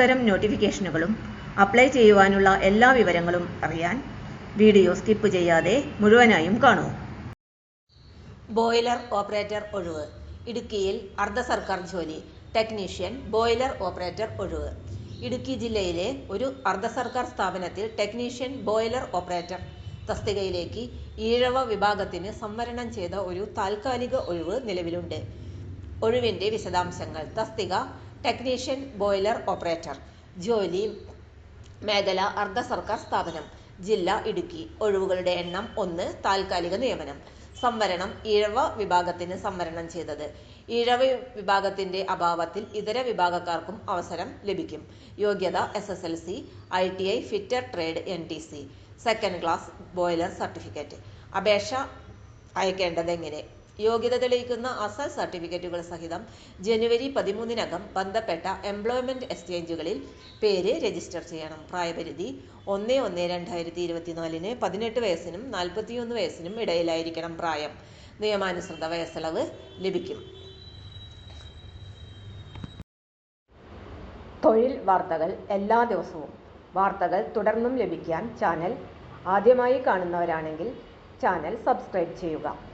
തരം നോട്ടിഫിക്കേഷനുകളും അപ്ലൈ ചെയ്യുവാനുള്ള എല്ലാ വിവരങ്ങളും അറിയാൻ വീഡിയോ സ്കിപ്പ് ചെയ്യാതെ മുഴുവനായും കാണൂ. ബോയിലർ ഓപ്പറേറ്റർ ഒഴിവ്. ഇടുക്കിയിൽ അർദ്ധ സർക്കാർ ജോലി. ടെക്നീഷ്യൻ ബോയിലർ ഓപ്പറേറ്റർ ഒഴിവ്. ഇടുക്കി ജില്ലയിലെ ഒരു അർദ്ധ സർക്കാർ സ്ഥാപനത്തിൽ ടെക്നീഷ്യൻ ബോയിലർ ഓപ്പറേറ്റർ. തസ്തികയിലേക്ക് ഈഴവ വിഭാഗത്തിന് സംവരണം ചെയ്ത ഒരു താൽക്കാലിക ഒഴിവ് നിലവിലുണ്ട്. ഒഴിവിന്റെ വിശദാംശങ്ങൾ തസ്തിക ടെക്നീഷ്യൻ ബോയിലർ ഓപ്പറേറ്റർ. ജോലി മേഖല അർദ്ധ സർക്കാർ സ്ഥാപനം. ജില്ല ഇടുക്കി. ഒഴിവുകളുടെ എണ്ണം ഒന്ന് താൽക്കാലിക നിയമനം. സംവരണം ഈഴവ വിഭാഗത്തിന് സംവരണം ചെയ്തത്. ഈഴവ വിഭാഗത്തിന്റെ അഭാവത്തിൽ ഇതര വിഭാഗക്കാർക്കും അവസരം ലഭിക്കും. യോഗ്യത S S L C I T I fitter trade N T C. Second class boiler certificate. അപേക്ഷ അയക്കേണ്ടത് എങ്ങനെ? യോഗ്യത തെളിയിക്കുന്ന അസൽ സർട്ടിഫിക്കറ്റുകൾ സഹിതം ജനുവരി പതിമൂന്നിനകം ബന്ധപ്പെട്ട എംപ്ലോയ്മെന്റ് എക്സ്ചേഞ്ചുകളിൽ പേര് രജിസ്റ്റർ ചെയ്യണം. പ്രായപരിധി ഒന്ന് ഒന്ന് രണ്ടായിരത്തി ഇരുപത്തിനാലിന് പതിനെട്ട് വയസ്സിനും നാൽപ്പത്തിയൊന്ന് വയസ്സിനും ഇടയിലായിരിക്കണം പ്രായം. നിയമാനുസൃത വയസ്സളവ് ലഭിക്കും. തൊഴിൽ വാർത്തകൾ എല്ലാ ദിവസവും. വാർത്തകൾ തുടർന്നും ലഭിക്കാൻ ചാനൽ ആദ്യമായി കാണുന്നവരാണെങ്കിൽ ചാനൽ സബ്സ്ക്രൈബ് ചെയ്യുക.